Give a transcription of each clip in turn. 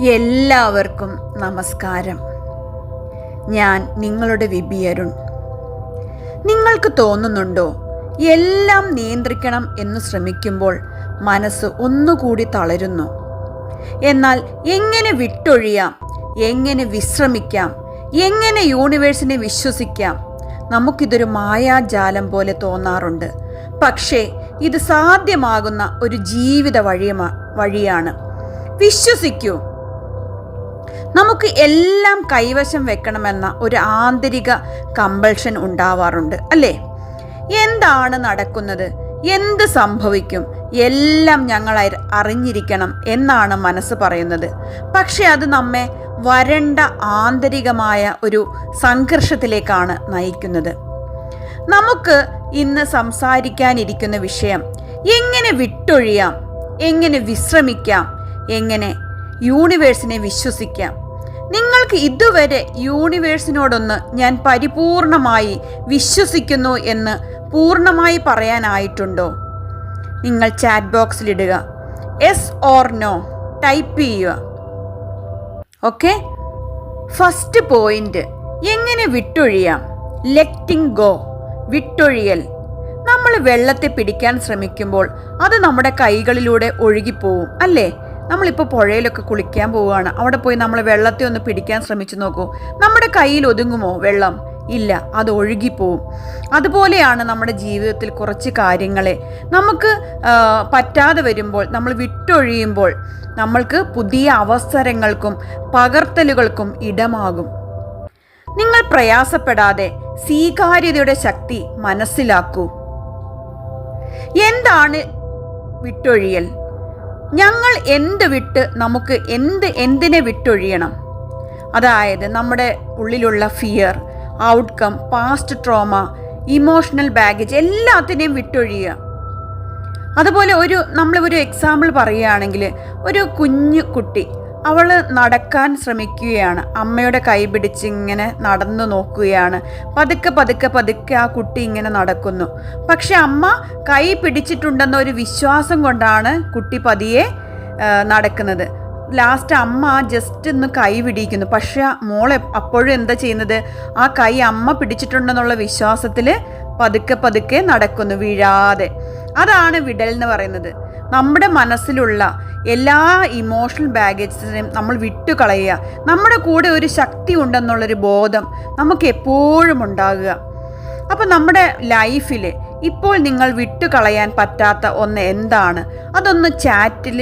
എല്ലാവർക്കും നമസ്കാരം. ഞാൻ നിങ്ങളുടെ വിബി അരുൺ. നിങ്ങൾക്ക് തോന്നുന്നുണ്ടോ എല്ലാം നിയന്ത്രിക്കണം എന്ന് ശ്രമിക്കുമ്പോൾ മനസ്സ് ഒന്നുകൂടി തളരുന്നു. എന്നാൽ എങ്ങനെ വിട്ടൊഴിയാം എങ്ങനെ വിശ്രമിക്കാം എങ്ങനെ യൂണിവേഴ്സിനെ വിശ്വസിക്കാം നമുക്കിതൊരു മായാജാലം പോലെ തോന്നാറുണ്ട്. പക്ഷേ ഇത് സാധ്യമാകുന്ന ഒരു ജീവിത വഴിയ വഴിയാണ്. വിശ്വസിക്കൂ നമുക്ക് എല്ലാം കൈവശം വെക്കണമെന്ന ഒരു ആന്തരിക കമ്പൾഷൻ ഉണ്ടാവാറുണ്ട് അല്ലേ? എന്താണ് നടക്കുന്നത്? എന്ത് സംഭവിക്കും? എല്ലാം ഞങ്ങൾ അറിഞ്ഞിരിക്കണം എന്നാണ് മനസ്സ് പറയുന്നത്. പക്ഷെ അത് നമ്മെ വരണ്ട ആന്തരികമായ ഒരു സംഘർഷത്തിലേക്കാണ് നയിക്കുന്നത്. നമുക്ക് ഇന്ന് സംസാരിക്കാനിരിക്കുന്ന വിഷയം എങ്ങനെ വിട്ടൊഴിയാം? എങ്ങനെ വിശ്രമിക്കാം? എങ്ങനെ യൂണിവേഴ്സിനെ വിശ്വസിക്കാം? നിങ്ങൾക്ക് ഇതുവരെ യൂണിവേഴ്സിനോടൊന്ന് ഞാൻ പരിപൂർണമായി വിശ്വസിക്കുന്നു എന്ന് പൂർണമായി പറയാനായിട്ടുണ്ടോ? നിങ്ങൾ ചാറ്റ് ബോക്സിലിടുക എസ് ഓർ നോ ടൈപ്പ് ചെയ്യുക. ഓക്കെ ഫസ്റ്റ് പോയിന്റ് എങ്ങനെ വിട്ടൊഴിയാം? Letting go വിട്ടൊഴിയൽ. നമ്മൾ വെള്ളത്തെ പിടിക്കാൻ ശ്രമിക്കുമ്പോൾ അത് നമ്മുടെ കൈകളിലൂടെ ഒഴുകിപ്പോവും അല്ലേ? നമ്മളിപ്പോൾ പുഴയിലൊക്കെ കുളിക്കാൻ പോവുകയാണ്. അവിടെ പോയി നമ്മൾ വെള്ളത്തെ ഒന്ന് പിടിക്കാൻ ശ്രമിച്ചു നോക്കൂ. നമ്മുടെ കയ്യിൽ ഒതുങ്ങുമോ വെള്ളം? ഇല്ല അത് ഒഴുകിപ്പോവും. അതുപോലെയാണ് നമ്മുടെ ജീവിതത്തിൽ കുറച്ച് കാര്യങ്ങളെ. നമുക്ക് പറ്റാതെ വരുമ്പോൾ നമ്മൾ വിട്ടൊഴിയുമ്പോൾ നമ്മൾക്ക് പുതിയ അവസരങ്ങൾക്കും പകർത്തലുകൾക്കും ഇടമാകും. നിങ്ങൾ പ്രയാസപ്പെടാതെ സ്വീകാര്യതയുടെ ശക്തി മനസ്സിലാക്കൂ. എന്താണ് വിട്ടൊഴിയൽ? ഞങ്ങൾ എന്ത് വിട്ട് നമുക്ക് എന്ത് എന്തിനെ വിട്ടൊഴിയണം? അതായത് നമ്മുടെ ഉള്ളിലുള്ള fear outcome past trauma emotional baggage എല്ലാത്തിനെയും വിട്ടൊഴിയുക. അതുപോലെ ഒരു നമ്മൾ ഒരു എക്സാമ്പിൾ പറയുകയാണെങ്കിൽ ഒരു കുഞ്ഞു കുട്ടി അവൾ നടക്കാൻ ശ്രമിക്കുകയാണ്. അമ്മയുടെ കൈ പിടിച്ച് ഇങ്ങനെ നടന്നു നോക്കുകയാണ്. പതുക്കെ പതുക്കെ പതുക്കെ ആ കുട്ടി ഇങ്ങനെ നടക്കുന്നു. പക്ഷെ അമ്മ കൈ പിടിച്ചിട്ടുണ്ടെന്ന ഒരു വിശ്വാസം കൊണ്ടാണ് കുട്ടി പതിയെ നടക്കുന്നത്. ലാസ്റ്റ് അമ്മ ജസ്റ്റ് ഒന്ന് കൈ പിടിക്കുന്നു. പക്ഷെ മോളെ അപ്പോഴും എന്താ ചെയ്യുന്നത്? ആ കൈ അമ്മ പിടിച്ചിട്ടുണ്ടെന്നുള്ള വിശ്വാസത്തിൽ പതുക്കെ പതുക്കെ നടക്കുന്നു വീഴാതെ. അതാണ് വിടൽ എന്ന് പറയുന്നത്. നമ്മുടെ മനസ്സിലുള്ള എല്ലാ ഇമോഷണൽ ബാഗേജസിനെയും നമ്മൾ വിട്ടുകളയുക. നമ്മുടെ കൂടെ ഒരു ശക്തി ഉണ്ടെന്നുള്ളൊരു ബോധം നമുക്ക് എപ്പോഴും ഉണ്ടാകുക. അപ്പം നമ്മുടെ ലൈഫിൽ ഇപ്പോൾ നിങ്ങൾ വിട്ടുകളയാൻ പറ്റാത്ത ഒന്ന് എന്താണ്? അതൊന്ന് ചാറ്റിൽ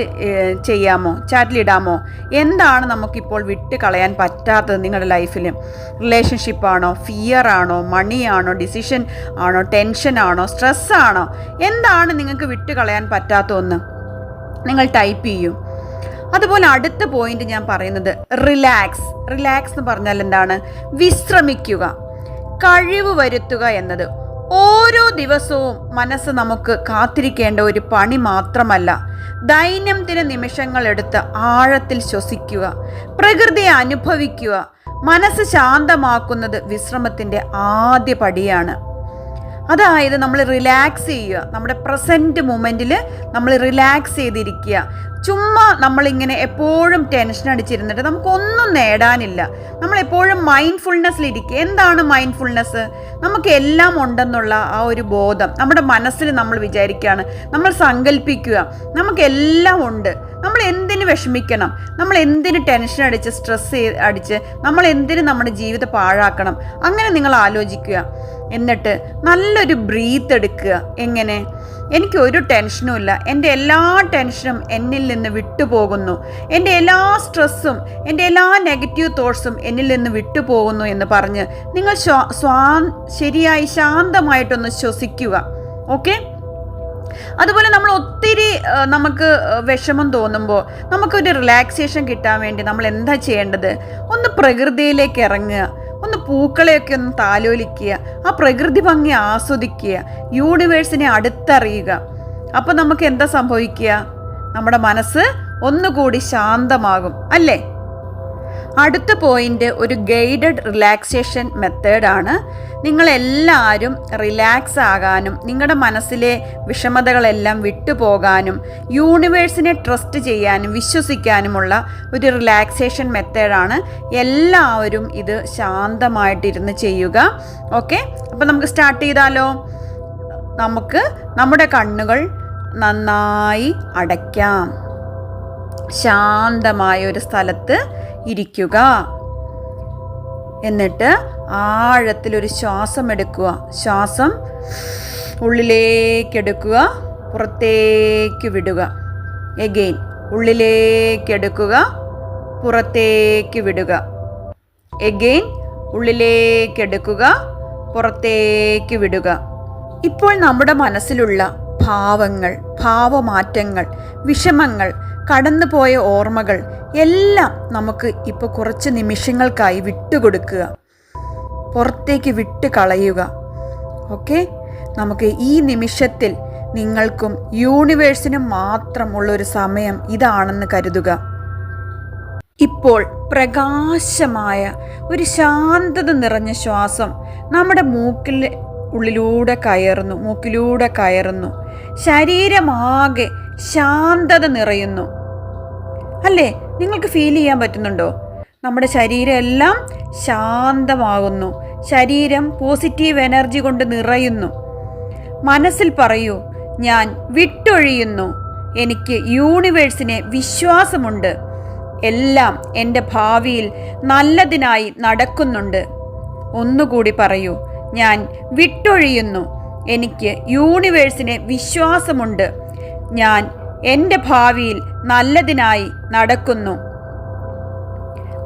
ചെയ്യാമോ? ചാറ്റിലിടാമോ? എന്താണ് നമുക്കിപ്പോൾ വിട്ടുകളയാൻ പറ്റാത്തത് നിങ്ങളുടെ ലൈഫിൽ റിലേഷൻഷിപ്പാണോ? ഫിയർ ആണോ മണിയാണോ? ഡിസിഷൻ ആണോ? ടെൻഷൻ ആണോ സ്ട്രെസ് ആണോ എന്താണ് നിങ്ങൾക്ക് വിട്ടുകളയാൻ പറ്റാത്ത ഒന്ന്? നിങ്ങൾ ടൈപ്പ് ചെയ്യും. അതുപോലെ അടുത്ത പോയിന്റ് ഞാൻ പറയുന്നത് റിലാക്സ് റിലാക്സ് എന്ന് പറഞ്ഞാൽ എന്താണ്? വിശ്രമിക്കുക. കഴിവ് വരുത്തുക എന്നത്. ഓരോ ദിവസവും മനസ്സ് നമുക്ക് കാത്തിരിക്കേണ്ട ഒരു പണി മാത്രമല്ല. ദൈനംദിന നിമിഷങ്ങളെടുത്ത് ആഴത്തിൽ ശ്വസിക്കുക പ്രകൃതിയെ അനുഭവിക്കുക മനസ്സ് ശാന്തമാക്കുന്നത് വിശ്രമത്തിന്റെ ആദ്യ പടിയാണ്. അതായത് നമ്മൾ റിലാക്സ് ചെയ്യുക. നമ്മുടെ പ്രസന്റ് മൊമെന്റിൽ നമ്മൾ റിലാക്സ് ചെയ്തിരിക്കുക. ചുമ്മാ നമ്മളിങ്ങനെ എപ്പോഴും ടെൻഷൻ അടിച്ചിരുന്നിട്ട് നമുക്കൊന്നും നേടാനില്ല. നമ്മളെപ്പോഴും മൈൻഡ്ഫുൾനെസ്സിലിരിക്കുക എന്താണ് മൈൻഡ്ഫുൾനെസ് നമുക്ക് എല്ലാം ഉണ്ടെന്നുള്ള ആ ഒരു ബോധം നമ്മുടെ മനസ്സിൽ നമ്മൾ വിചാരിക്കുകയാണ്. നമ്മൾ സങ്കല്പിക്കുക നമുക്കെല്ലാം ഉണ്ട്. നമ്മൾ എന്തിന് വിഷമിക്കണം? നമ്മൾ എന്തിന് ടെൻഷൻ അടിച്ച് സ്ട്രെസ് അടിച്ച് നമ്മൾ എന്തിന് നമ്മുടെ ജീവിതം പാഴാക്കണം? അങ്ങനെ നിങ്ങൾ ആലോചിക്കുക. എന്നിട്ട് നല്ലൊരു ബ്രീത്ത് എടുക്കുക. എങ്ങനെ? എനിക്ക് ഒരു ടെൻഷനും ഇല്ല. എന്റെ എല്ലാ ടെൻഷനും എന്നിൽ നിന്ന് വിട്ടുപോകുന്നു. എന്റെ എല്ലാ സ്ട്രെസ്സും എന്റെ എല്ലാ നെഗറ്റീവ് തോട്ട്സും എന്നിൽ നിന്ന് വിട്ടുപോകുന്നു എന്ന് പറഞ്ഞ് നിങ്ങൾ സ്വാ ശരിയായി ശാന്തമായിട്ടൊന്ന് ശ്വസിക്കുക. ഓക്കെ അതുപോലെ നമ്മൾ ഒത്തിരി നമുക്ക് വിഷമം തോന്നുമ്പോൾ നമുക്കൊരു റിലാക്സേഷൻ കിട്ടാൻ വേണ്ടി നമ്മൾ എന്താ ചെയ്യേണ്ടത്? ഒന്ന് പ്രകൃതിയിലേക്ക് ഇറങ്ങുക. ഒന്ന് പൂക്കളെയൊക്കെ ഒന്ന് താലോലിക്കുക ആ പ്രകൃതി ഭംഗി ആസ്വദിക്കുക യൂണിവേഴ്സിനെ അടുത്തറിയുക. അപ്പോൾ നമുക്ക് എന്താ സംഭവിക്കുക? നമ്മുടെ മനസ്സ് ഒന്നുകൂടി ശാന്തമാകും അല്ലേ? അടുത്ത പോയിന്റ് ഒരു ഗൈഡഡ് റിലാക്സേഷൻ മെത്തേഡാണ്. നിങ്ങളെല്ലാവരും റിലാക്സ് ആകാനും നിങ്ങളുടെ മനസ്സിലെ വിഷമതകളെല്ലാം വിട്ടുപോകാനും യൂണിവേഴ്സിനെ ട്രസ്റ്റ് ചെയ്യാനും വിശ്വസിക്കാനുമുള്ള ഒരു റിലാക്സേഷൻ മെത്തേഡാണ്. എല്ലാവരും ഇത് ശാന്തമായിട്ടിരുന്ന് ചെയ്യുക. ഓക്കെ? അപ്പോൾ നമുക്ക് സ്റ്റാർട്ട് ചെയ്താലോ? നമുക്ക് നമ്മുടെ കണ്ണുകൾ നന്നായി അടയ്ക്കാം. ശാന്തമായ ഒരു സ്ഥലത്ത് ഇരിക്കുക. എന്നിട്ട് ആഴത്തിലൊരു ശ്വാസം എടുക്കുക ശ്വാസം ഉള്ളിലേക്കെടുക്കുക. പുറത്തേക്ക് വിടുക. എഗെയിൻ ഉള്ളിലേക്കെടുക്കുക. പുറത്തേക്ക് വിടുക. എഗെയിൻ ഉള്ളിലേക്കെടുക്കുക. പുറത്തേക്ക് വിടുക. ഇപ്പോൾ നമ്മുടെ മനസ്സിലുള്ള ഭാവങ്ങൾ ഭാവമാറ്റങ്ങൾ വിഷമങ്ങൾ കടന്നുപോയ ഓർമ്മകൾ എല്ലാം നമുക്ക് ഇപ്പോൾ കുറച്ച് നിമിഷങ്ങൾക്കായി വിട്ടുകൊടുക്കുക. പുറത്തേക്ക് വിട്ട് കളയുക. ഓക്കെ? നമുക്ക് ഈ നിമിഷത്തിൽ നിങ്ങൾക്കും യൂണിവേഴ്സിനും മാത്രമുള്ള ഒരു സമയം ഇതാണെന്ന് കരുതുക. ഇപ്പോൾ പ്രകാശമായ ഒരു ശാന്തത നിറഞ്ഞ ശ്വാസം നമ്മുടെ മൂക്കിൽ ഉള്ളിലൂടെ കയറുന്നു മൂക്കിലൂടെ കയറുന്നു. ശരീരമാകെ ശാന്തത നിറയുന്നു. അല്ലേ? നിങ്ങൾക്ക് ഫീൽ ചെയ്യാൻ പറ്റുന്നുണ്ടോ? നമ്മുടെ ശരീരം എല്ലാം ശാന്തമാകുന്നു. ശരീരം പോസിറ്റീവ് എനർജി കൊണ്ട് നിറയുന്നു. മനസ്സിൽ പറയൂ ഞാൻ വിട്ടൊഴിയുന്നു. എനിക്ക് യൂണിവേഴ്സിനെ വിശ്വാസമുണ്ട്. എല്ലാം എന്റെ ഭാവിയിൽ നല്ലതിനായി നടക്കുന്നുണ്ട്. ഒന്നുകൂടി പറയൂ ഞാൻ വിട്ടൊഴിയുന്നു. എനിക്ക് യൂണിവേഴ്സിനെ വിശ്വാസമുണ്ട്. ഞാൻ എന്റെ ഭാവിയിൽ നല്ലതിനായി നടക്കുന്നു.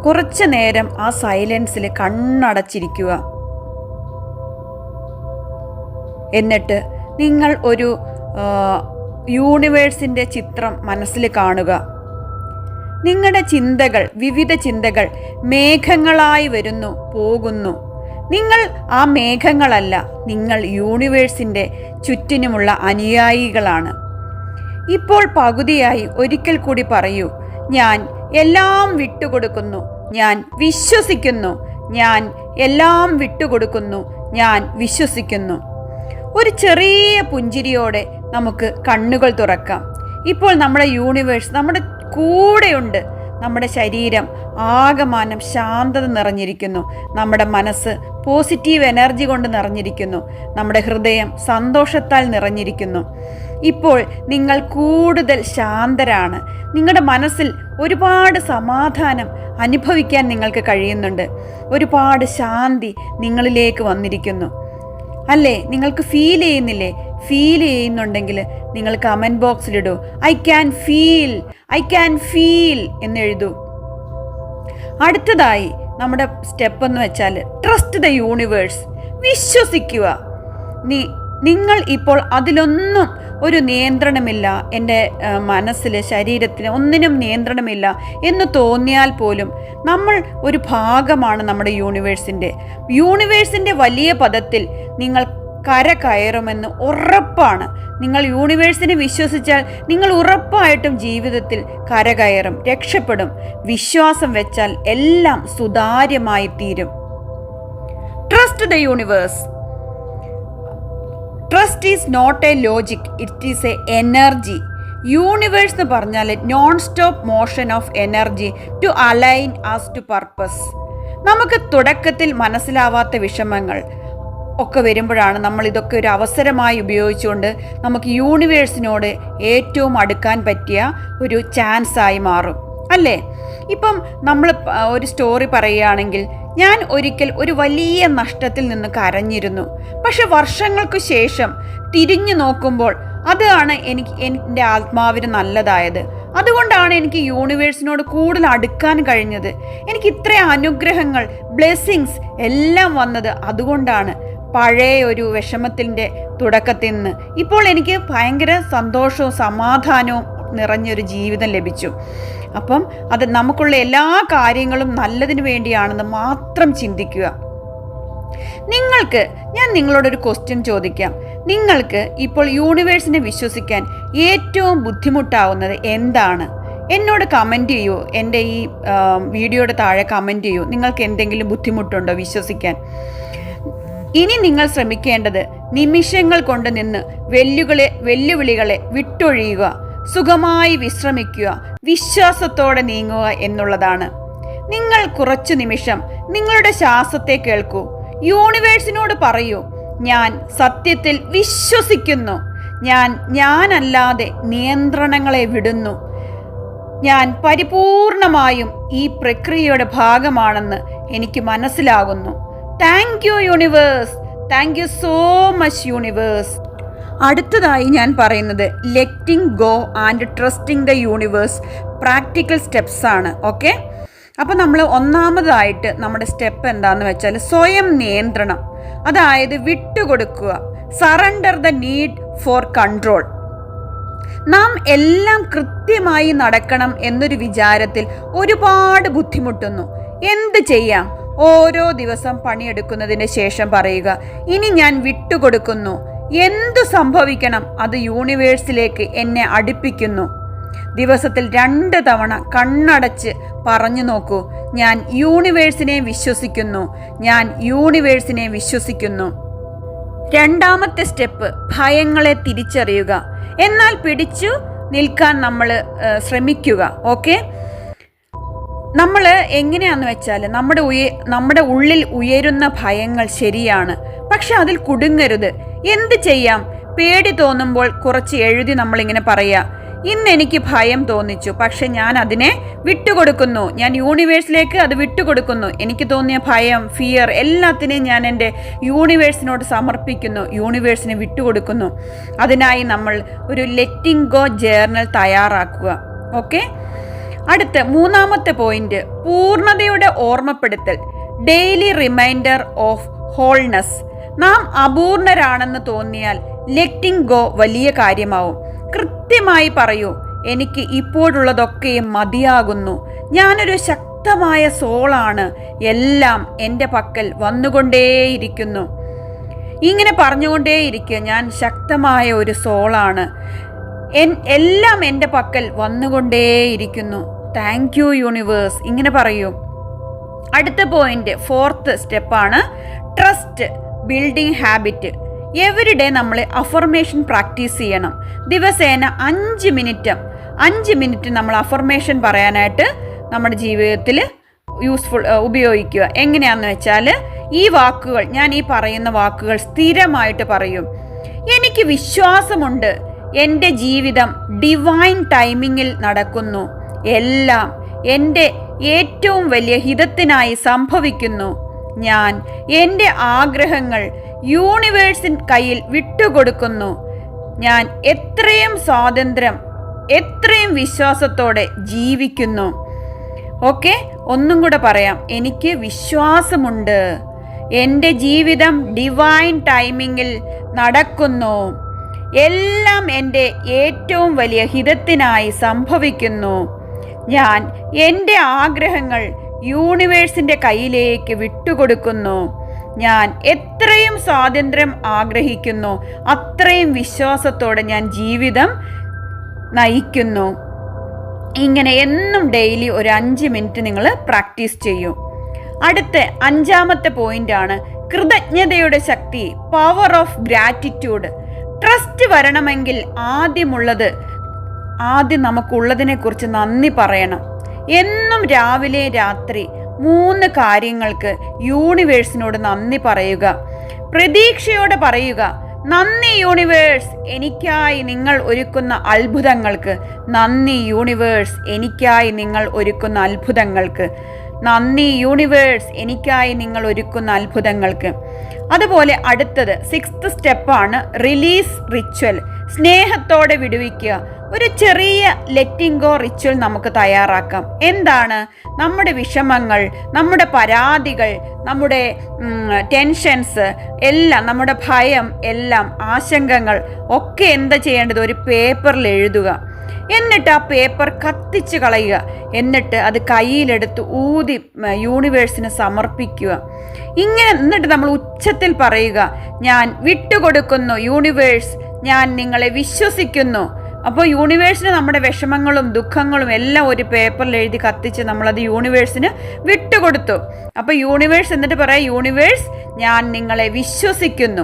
കുറച്ചു നേരം ആ സൈലൻസിൽ കണ്ണടച്ചിരിക്കുക. എന്നിട്ട് നിങ്ങൾ ഒരു യൂണിവേഴ്സിന്റെ ചിത്രം മനസ്സിൽ കാണുക. നിങ്ങളുടെ ചിന്തകൾ വിവിധ ചിന്തകൾ മേഘങ്ങളായി വരുന്നു പോകുന്നു. നിങ്ങൾ ആ മേഘങ്ങളല്ല നിങ്ങൾ യൂണിവേഴ്സിന്റെ ചുറ്റിനുമുള്ള അനുയായികളാണ്. ഇപ്പോൾ പകുതിയായി ഒരിക്കൽ കൂടി പറയൂ. ഞാൻ എല്ലാം വിട്ടുകൊടുക്കുന്നു. ഞാൻ വിശ്വസിക്കുന്നു. ഞാൻ എല്ലാം വിട്ടുകൊടുക്കുന്നു. ഞാൻ വിശ്വസിക്കുന്നു. ഒരു ചെറിയ പുഞ്ചിരിയോടെ നമുക്ക് കണ്ണുകൾ തുറക്കാം. ഇപ്പോൾ നമ്മുടെ യൂണിവേഴ്സ് നമ്മുടെ കൂടെയുണ്ട്. നമ്മുടെ ശരീരം ആകമാനം ശാന്തത നിറഞ്ഞിരിക്കുന്നു. നമ്മുടെ മനസ്സ് പോസിറ്റീവ് എനർജി കൊണ്ട് നിറഞ്ഞിരിക്കുന്നു. നമ്മുടെ ഹൃദയം സന്തോഷത്താൽ നിറഞ്ഞിരിക്കുന്നു. ഇപ്പോൾ നിങ്ങൾ കൂടുതൽ ശാന്തരാണ്. നിങ്ങളുടെ മനസ്സിൽ ഒരുപാട് സമാധാനം അനുഭവിക്കാൻ നിങ്ങൾക്ക് കഴിയുന്നുണ്ട്. ഒരുപാട് ശാന്തി നിങ്ങളിലേക്ക് വന്നിരിക്കുന്നു. അല്ലേ? നിങ്ങൾക്ക് ഫീൽ ചെയ്യുന്നില്ലേ? ഫീൽ ചെയ്യുന്നുണ്ടെങ്കിൽ നിങ്ങൾ comment ബോക്സിലിടൂ I can feel I can feel എന്നെഴുതൂ അടുത്തതായി നമ്മുടെ സ്റ്റെപ്പ് എന്ന് വെച്ചാൽ ട്രസ്റ്റ് ദ യൂണിവേഴ്സ് വിശ്വസിക്കുക. നീ നിങ്ങൾ ഇപ്പോൾ അതിലൊന്നും ഒരു നിയന്ത്രണമില്ല എന്റെ മനസ്സിൽ ശരീരത്തിന് ഒന്നിനും നിയന്ത്രണമില്ല എന്ന് തോന്നിയാൽ പോലും നമ്മൾ ഒരു ഭാഗമാണ് നമ്മുടെ യൂണിവേഴ്സിന്റെ. യൂണിവേഴ്സിന്റെ വലിയ പദത്തിൽ നിങ്ങൾ കര കയറുമെന്ന് ഉറപ്പാണ്. നിങ്ങൾ യൂണിവേഴ്സിനെ വിശ്വസിച്ചാൽ നിങ്ങൾ ഉറപ്പായിട്ടും ജീവിതത്തിൽ കരകയറും രക്ഷപ്പെടും. വിശ്വാസം വെച്ചാൽ എല്ലാം സുതാര്യമായി തീരും. Trust the universe trust is not a logic it is a energy universe എന്ന് പറഞ്ഞാൽ non stop motion of energy to align as to purpose നമുക്ക് തുടക്കത്തിൽ മനസ്സിലാവാത്ത വിഷമങ്ങൾ ഒക്കെ വരുമ്പോഴാണ് നമ്മൾ ഇതൊക്കെ ഒരു അവസരമായി ഉപയോഗിച്ചുകൊണ്ട് നമുക്ക് യൂണിവേഴ്സിനോട് ഏറ്റവും അടുക്കാൻ പറ്റിയ ഒരു ചാൻസായി മാറും. അല്ലേ? ഇപ്പം നമ്മൾ ഒരു സ്റ്റോറി പറയുകയാണെങ്കിൽ ഞാൻ ഒരിക്കൽ ഒരു വലിയ നഷ്ടത്തിൽ നിന്ന് കരഞ്ഞിരുന്നു. പക്ഷെ വർഷങ്ങൾക്ക് ശേഷം തിരിഞ്ഞു നോക്കുമ്പോൾ അതാണ് എനിക്ക് എന്റെ ആത്മാവിന് നല്ലതായത്. അതുകൊണ്ടാണ് എനിക്ക് യൂണിവേഴ്സിനോട് കൂടുതൽ അടുക്കാൻ കഴിഞ്ഞത്. എനിക്ക് ഇത്ര അനുഗ്രഹങ്ങൾ ബ്ലെസ്സിങ്സ് എല്ലാം വന്നത് അതുകൊണ്ടാണ്. പഴയ ഒരു വിഷമത്തിന്റെ തുടക്കത്തിൽ നിന്ന്. ഇപ്പോൾ എനിക്ക് ഭയങ്കര സന്തോഷവും സമാധാനവും നിറഞ്ഞൊരു ജീവിതം ലഭിച്ചു. അപ്പം അത് നമുക്കുള്ള എല്ലാ കാര്യങ്ങളും നല്ലതിന് വേണ്ടിയാണെന്ന് മാത്രം ചിന്തിക്കുക. നിങ്ങൾക്ക് ഞാൻ നിങ്ങളോടൊരു ക്വസ്റ്റ്യൻ ചോദിക്കാം. നിങ്ങൾക്ക് ഇപ്പോൾ യൂണിവേഴ്സിനെ വിശ്വസിക്കാൻ ഏറ്റവും ബുദ്ധിമുട്ടാവുന്നത് എന്താണ്? എന്നോട് കമന്റ് ചെയ്യൂ. എന്റെ ഈ വീഡിയോയുടെ താഴെ കമന്റ് ചെയ്യൂ. നിങ്ങൾക്ക് എന്തെങ്കിലും ബുദ്ധിമുട്ടുണ്ടോ വിശ്വസിക്കാൻ? ഇനി നിങ്ങൾ ശ്രമിക്കേണ്ടത് നിമിഷങ്ങൾ കൊണ്ട് നിന്ന് വെല്ലുകളെ വെല്ലുവിളികളെ വിട്ടൊഴിയുക. സുഖമായി വിശ്രമിക്കുക വിശ്വാസത്തോടെ നീങ്ങുക എന്നുള്ളതാണ്. നിങ്ങൾ കുറച്ചു നിമിഷം നിങ്ങളുടെ ശ്വാസത്തെ കേൾക്കൂ. യൂണിവേഴ്സിനോട് പറയൂ ഞാൻ സത്യത്തിൽ വിശ്വസിക്കുന്നു. ഞാൻ ഞാനല്ലാതെ നിയന്ത്രണങ്ങളെ വിടുന്നു. ഞാൻ പരിപൂർണമായും ഈ പ്രക്രിയയുടെ ഭാഗമാണെന്ന് എനിക്ക് മനസ്സിലാകുന്നു. Thank you universe. Thank you so much universe. അടുത്തതായി ഞാൻ പറയുന്നത് letting go and trusting the universe practical steps ആണ് ഓക്കെ അപ്പോൾ നമ്മൾ ഒന്നാമതായിട്ട് നമ്മുടെ സ്റ്റെപ്പ് എന്താണെന്ന് വെച്ചാൽ സ്വയം നിയന്ത്രണം അതായത് വിട്ടുകൊടുക്കുക surrender the need for control നാം എല്ലാം കൃത്യമായി നടക്കണം എന്നൊരു വിചാരത്തിൽ ഒരുപാട് ബുദ്ധിമുട്ടുന്നു. എന്ത് ചെയ്യാം? ഓരോ ദിവസം പണിയെടുക്കുന്നതിന് ശേഷം പറയുക ഇനി ഞാൻ വിട്ടുകൊടുക്കുന്നു എന്തു സംഭവിക്കണം അത് യൂണിവേഴ്സിലേക്ക് എന്നെ അടുപ്പിക്കുന്നു. ദിവസത്തിൽ രണ്ട് തവണ കണ്ണടച്ച് പറഞ്ഞു നോക്കൂ. ഞാൻ യൂണിവേഴ്സിനെ വിശ്വസിക്കുന്നു. ഞാൻ യൂണിവേഴ്സിനെ വിശ്വസിക്കുന്നു. രണ്ടാമത്തെ സ്റ്റെപ്പ് ഭയങ്ങളെ തിരിച്ചറിയുക. എന്നാൽ പിടിച്ചു നിൽക്കാൻ നമ്മൾ ശ്രമിക്കുക. ഓക്കെ? നമ്മൾ എങ്ങനെയാണെന്ന് വെച്ചാൽ നമ്മുടെ ഉയ നമ്മുടെ ഉള്ളിൽ ഉയരുന്ന ഭയങ്ങൾ ശരിയാണ്. പക്ഷെ അതിൽ കുടുങ്ങരുത്. എന്ത് ചെയ്യാം? പേടി തോന്നുമ്പോൾ കുറച്ച് എഴുതി നമ്മളിങ്ങനെ പറയാ. ഇന്ന് എനിക്ക് ഭയം തോന്നിച്ചു. പക്ഷെ ഞാൻ അതിനെ വിട്ടുകൊടുക്കുന്നു. ഞാൻ യൂണിവേഴ്സിലേക്ക് അത് വിട്ടുകൊടുക്കുന്നു. എനിക്ക് തോന്നിയ ഭയം ഫിയർ എല്ലാത്തിനെയും ഞാൻ എന്റെ യൂണിവേഴ്സിനോട് സമർപ്പിക്കുന്നു. യൂണിവേഴ്സിനെ വിട്ടുകൊടുക്കുന്നു. അതിനായി നമ്മൾ ഒരു ലെറ്റിംഗ് ഗോ ജേർണൽ തയ്യാറാക്കുക. ഓക്കെ? അടുത്ത മൂന്നാമത്തെ പോയിന്റ് പൂർണതയുടെ ഓർമ്മപ്പെടുത്തൽ. ഡെയിലി റിമൈൻഡർ ഓഫ് ഹോൾനെസ് നാം അപൂർണരാണെന്ന് തോന്നിയാൽ ലെറ്റിംഗ് ഗോ വലിയ കാര്യമാവും. കൃത്യമായി പറയൂ എനിക്ക് ഇപ്പോഴുള്ളതൊക്കെയും മതിയാകുന്നു. ഞാനൊരു ശക്തമായ സോളാണ്. എല്ലാം എന്റെ പക്കൽ വന്നുകൊണ്ടേയിരിക്കുന്നു. ഇങ്ങനെ പറഞ്ഞുകൊണ്ടേയിരിക്കുക ഞാൻ ശക്തമായ ഒരു സോളാണ്. എൻ എല്ലാം എന്റെ പക്കൽ വന്നുകൊണ്ടേയിരിക്കുന്നു. താങ്ക് യു യൂണിവേഴ്സ് ഇങ്ങനെ പറയൂ. അടുത്ത പോയിന്റ് ഫോർത്ത് സ്റ്റെപ്പാണ് ട്രസ്റ്റ് ബിൽഡിംഗ് ഹാബിറ്റ്. എവരിഡേ നമ്മൾ അഫർമേഷൻ പ്രാക്ടീസ് ചെയ്യണം. ദിവസേന അഞ്ച് മിനിറ്റ് അഞ്ച് മിനിറ്റ് നമ്മൾ അഫർമേഷൻ പറയാനായിട്ട് നമ്മുടെ ജീവിതത്തിൽ യൂസ്ഫുൾ ഉപയോഗിക്കുക. എങ്ങനെയാണെന്ന് വെച്ചാൽ ഈ വാക്കുകൾ ഞാൻ ഈ പറയുന്ന വാക്കുകൾ സ്ഥിരമായിട്ട് പറയും. എനിക്ക് വിശ്വാസമുണ്ട്. എന്റെ ജീവിതം ഡിവൈൻ ടൈമിങ്ങിൽ നടക്കുന്നു. എല്ലാം എന്റെ ഏറ്റവും വലിയ ഹിതത്തിനായി സംഭവിക്കുന്നു. ഞാൻ എന്റെ ആഗ്രഹങ്ങൾ യൂണിവേഴ്സിൻ കയ്യിൽ വിട്ടുകൊടുക്കുന്നു. ഞാൻ എത്രയും സ്വാതന്ത്ര്യം എത്രയും വിശ്വാസത്തോടെ ജീവിക്കുന്നു. ഓക്കെ ഒന്നും കൂടെ പറയാം. എനിക്ക് വിശ്വാസമുണ്ട്. എന്റെ ജീവിതം ഡിവൈൻ ടൈമിങ്ങിൽ നടക്കുന്നു. എല്ലാം എന്റെ ഏറ്റവും വലിയ ഹിതത്തിനായി സംഭവിക്കുന്നു. ഞാൻ എന്റെ ആഗ്രഹങ്ങൾ യൂണിവേഴ്സിന്റെ കയ്യിലേക്ക് വിട്ടുകൊടുക്കുന്നു. ഞാൻ എത്രയും സ്വാതന്ത്ര്യം ആഗ്രഹിക്കുന്നു. അത്രയും വിശ്വാസത്തോടെ ഞാൻ ജീവിതം നയിക്കുന്നു. ഇങ്ങനെ എന്നും ഡെയിലി ഒരു അഞ്ച് മിനിറ്റ് നിങ്ങൾ പ്രാക്ടീസ് ചെയ്യൂ. അടുത്ത അഞ്ചാമത്തെ പോയിന്റ് ആണ് കൃതജ്ഞതയുടെ ശക്തി പവർ ഓഫ് ഗ്രാറ്റിറ്റ്യൂഡ് ട്രസ്റ്റ് വരണമെങ്കിൽ ആദ്യമുള്ളത് ആദ്യം നമുക്കുള്ളതിനെ കുറിച്ച് നന്ദി പറയണം. എന്നും രാവിലെ രാത്രി മൂന്ന് കാര്യങ്ങൾക്ക് യൂണിവേഴ്സിനോട് നന്ദി പറയുക. പ്രതീക്ഷയോടെ പറയുക നന്ദി യൂണിവേഴ്സ് എനിക്കായി നിങ്ങൾ ഒരുക്കുന്ന അത്ഭുതങ്ങൾക്ക്. നന്ദി യൂണിവേഴ്സ് എനിക്കായി നിങ്ങൾ ഒരുക്കുന്ന അത്ഭുതങ്ങൾക്ക്. നന്ദി യൂണിവേഴ്സ് എനിക്കായി നിങ്ങൾ ഒരുക്കുന്ന അത്ഭുതങ്ങൾക്ക്. അതുപോലെ അടുത്തത് സിക്സ്ത് സ്റ്റെപ്പാണ് റിലീസ് റിച്വൽ. സ്നേഹത്തോടെ വിടുവിക്കുക. ഒരു ചെറിയ ലെറ്റിംഗോ റിച്വൽ നമുക്ക് തയ്യാറാക്കാം. എന്താണ്? നമ്മുടെ വിഷമങ്ങൾ നമ്മുടെ പരാതികൾ നമ്മുടെ ടെൻഷൻസ് എല്ലാം നമ്മുടെ ഭയം എല്ലാം ആശങ്കകൾ ഒക്കെ എന്താ ചെയ്യേണ്ടത്? ഒരു പേപ്പറിൽ എഴുതുക. എന്നിട്ട് ആ പേപ്പർ കത്തിച്ച് കളയുക. എന്നിട്ട് അത് കയ്യിലെടുത്ത് ഊതി യൂണിവേഴ്സിന് സമർപ്പിക്കുക. ഇങ്ങനെ എന്നിട്ട് നമ്മൾ ഉച്ചത്തിൽ പറയുക ഞാൻ വിട്ടുകൊടുക്കുന്നു യൂണിവേഴ്സ് ഞാൻ നിങ്ങളെ വിശ്വസിക്കുന്നു അപ്പോൾ യൂണിവേഴ്സിന് നമ്മുടെ വിഷമങ്ങളും ദുഃഖങ്ങളും എല്ലാം ഒരു പേപ്പറിൽ എഴുതി കത്തിച്ച് നമ്മളത് യൂണിവേഴ്സിന് വിട്ടുകൊടുത്തു. അപ്പോൾ യൂണിവേഴ്സ് എന്നിട്ട് പറയാം യൂണിവേഴ്സ് ഞാൻ നിങ്ങളെ വിശ്വസിക്കുന്നു.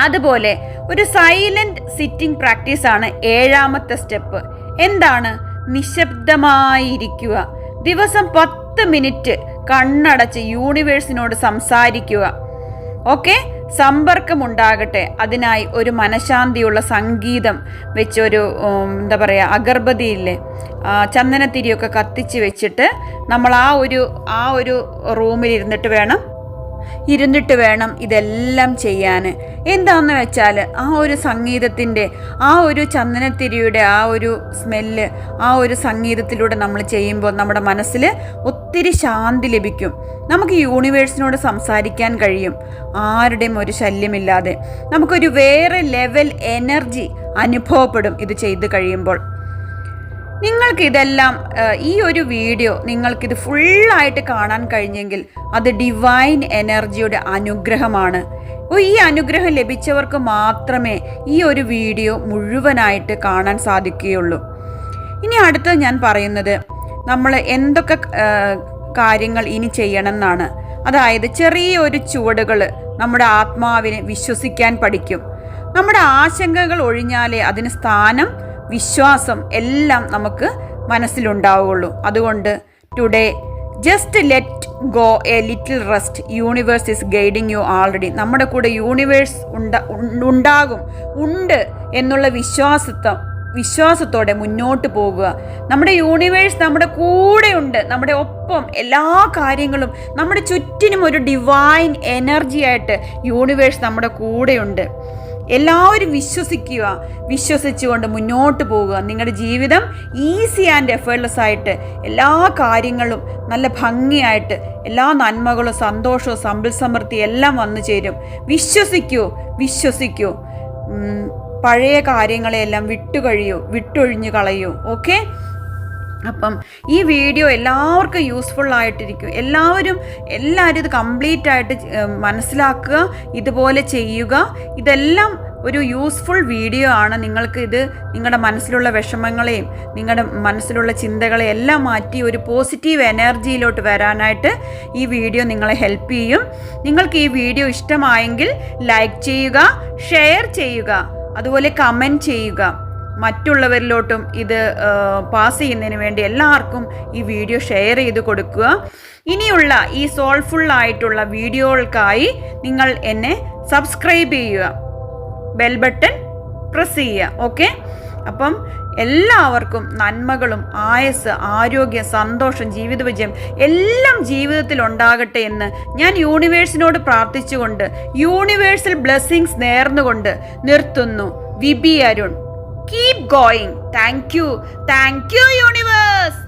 അതുപോലെ ഒരു സൈലന്റ് സിറ്റിംഗ് പ്രാക്ടീസാണ് ഏഴാമത്തെ സ്റ്റെപ്പ് എന്താണ്? നിശബ്ദമായിരിക്കുക. ദിവസം പത്ത് മിനിറ്റ് കണ്ണടച്ച് യൂണിവേഴ്സിനോട് സംസാരിക്കുക. ഓക്കെ സമ്പർക്കമുണ്ടാകട്ടെ. അതിനായി ഒരു മനഃശാന്തിയുള്ള സംഗീതം വെച്ചൊരു എന്താ പറയുക അഗർബതിയില്ലേ ചന്ദനത്തിരിയൊക്കെ കത്തിച്ച് വെച്ചിട്ട് നമ്മൾ ആ ഒരു ആ ഒരു റൂമിൽ ഇരുന്നിട്ട് വേണം ഇരുന്നിട്ട് വേണം ഇതെല്ലാം ചെയ്യാൻ എന്താണെന്ന് വെച്ചാൽ ആ ഒരു സംഗീതത്തിന്റെ ആ ഒരു ചന്ദനത്തിരിയുടെ ആ ഒരു സ്മെല്ല് ആ ഒരു സംഗീതത്തിലൂടെ നമ്മൾ ചെയ്യുമ്പോൾ നമ്മുടെ മനസ്സിൽ ഒത്തിരി ശാന്തി ലഭിക്കും. നമുക്ക് യൂണിവേഴ്സിനോട് സംസാരിക്കാൻ കഴിയും. ആരുടെയും ഒരു ശല്യമില്ലാതെ. നമുക്കൊരു വേറെ ലെവൽ എനർജി അനുഭവപ്പെടും ഇത് ചെയ്ത് കഴിയുമ്പോൾ. നിങ്ങൾക്ക് ഇതെല്ലാം ഈ ഒരു വീഡിയോ നിങ്ങൾക്കിത് ഫുള്ളായിട്ട് കാണാൻ കഴിഞ്ഞെങ്കിൽ അത് ഡിവൈൻ എനർജിയുടെ അനുഗ്രഹമാണ്. ഈ അനുഗ്രഹം ലഭിച്ചവർക്ക് മാത്രമേ ഈ ഒരു വീഡിയോ മുഴുവനായിട്ട് കാണാൻ സാധിക്കുകയുള്ളൂ. ഇനി അടുത്തത് ഞാൻ പറയുന്നത് നമ്മൾ എന്തൊക്കെ കാര്യങ്ങൾ ഇനി ചെയ്യണം എന്നാണ് അതായത് ചെറിയൊരു ചുവടുകൾ നമ്മുടെ ആത്മാവിനെ വിശ്വസിക്കാൻ പഠിക്കും. നമ്മുടെ ആശങ്കകൾ ഒഴിഞ്ഞാലേ അതിന് സ്ഥാനം വിശ്വാസം എല്ലാം നമുക്ക് മനസ്സിലുണ്ടാവുകയുള്ളൂ അതുകൊണ്ട് today just let go a little rest universe is guiding you already നമ്മുടെ കൂടെ യൂണിവേഴ്സ് ഉണ്ട ഉണ്ടാകും ഉണ്ട് എന്നുള്ള വിശ്വാസത്വം വിശ്വാസത്തോടെ മുന്നോട്ട് പോകുക നമ്മുടെ യൂണിവേഴ്സ് നമ്മുടെ കൂടെയുണ്ട് നമ്മുടെ ഒപ്പം എല്ലാ കാര്യങ്ങളും നമ്മുടെ ചുറ്റിനും ഒരു ഡിവൈൻ എനർജി ആയിട്ട് യൂണിവേഴ്സ് നമ്മുടെ കൂടെയുണ്ട് എല്ലാവരും വിശ്വസിക്കുക വിശ്വസിച്ചുകൊണ്ട് മുന്നോട്ട് പോവുക. നിങ്ങളുടെ ജീവിതം ഈസി ആൻഡ് എഫേർട്ട്ലെസ് ആയിട്ട് എല്ലാ കാര്യങ്ങളും നല്ല ഭംഗിയായിട്ട് എല്ലാ നന്മകളും സന്തോഷവും സമ്പൽ സമൃദ്ധി എല്ലാം വന്നു ചേരും. വിശ്വസിക്കൂ വിശ്വസിക്കൂ. പഴയ കാര്യങ്ങളെയെല്ലാം വിട്ടുകഴിയൂ വിട്ടൊഴിഞ്ഞു കളയൂ. ഓക്കെ അപ്പം ഈ വീഡിയോ എല്ലാവർക്കും യൂസ്ഫുൾ ആയിട്ടിരിക്കും. എല്ലാവരും എല്ലാവരും ഇത് കംപ്ലീറ്റ് ആയിട്ട് മനസ്സിലാക്കുക ഇതുപോലെ ചെയ്യുക. ഇതെല്ലാം ഒരു യൂസ്ഫുൾ വീഡിയോ ആണ്. നിങ്ങൾക്ക് ഇത് നിങ്ങളുടെ മനസ്സിലുള്ള വിഷമങ്ങളെയും നിങ്ങളുടെ മനസ്സിലുള്ള ചിന്തകളെ എല്ലാം മാറ്റി ഒരു പോസിറ്റീവ് എനർജിയിലോട്ട് വരാനായിട്ട് ഈ വീഡിയോ നിങ്ങളെ ഹെൽപ്പ് ചെയ്യും. നിങ്ങൾക്ക് ഈ വീഡിയോ ഇഷ്ടമായെങ്കിൽ ലൈക്ക് ചെയ്യുക ഷെയർ ചെയ്യുക അതുപോലെ കമന്റ് ചെയ്യുക. മറ്റുള്ളവരിലോട്ടും ഇത് പാസ് ചെയ്യുന്നതിന് വേണ്ടി എല്ലാവർക്കും ഈ വീഡിയോ ഷെയർ ചെയ്ത് കൊടുക്കുക. ഇനിയുള്ള ഈ സോൾഫുൾ ആയിട്ടുള്ള വീഡിയോകൾക്കായി നിങ്ങൾ എന്നെ സബ്സ്ക്രൈബ് ചെയ്യുക. ബെൽ ബട്ടൺ പ്രസ് ചെയ്യുക. ഓക്കെ അപ്പം എല്ലാവർക്കും നന്മകളും ആയസ് ആരോഗ്യം സന്തോഷം ജീവിത വിജയം എല്ലാം ജീവിതത്തിൽ ഉണ്ടാകട്ടെ എന്ന് ഞാൻ യൂണിവേഴ്സിനോട് പ്രാർത്ഥിച്ചുകൊണ്ട് യൂണിവേഴ്സൽ ബ്ലെസ്സിങ്സ് നേർന്നുകൊണ്ട് നിർത്തുന്നു. VB Arun. Keep going thank you thank you universe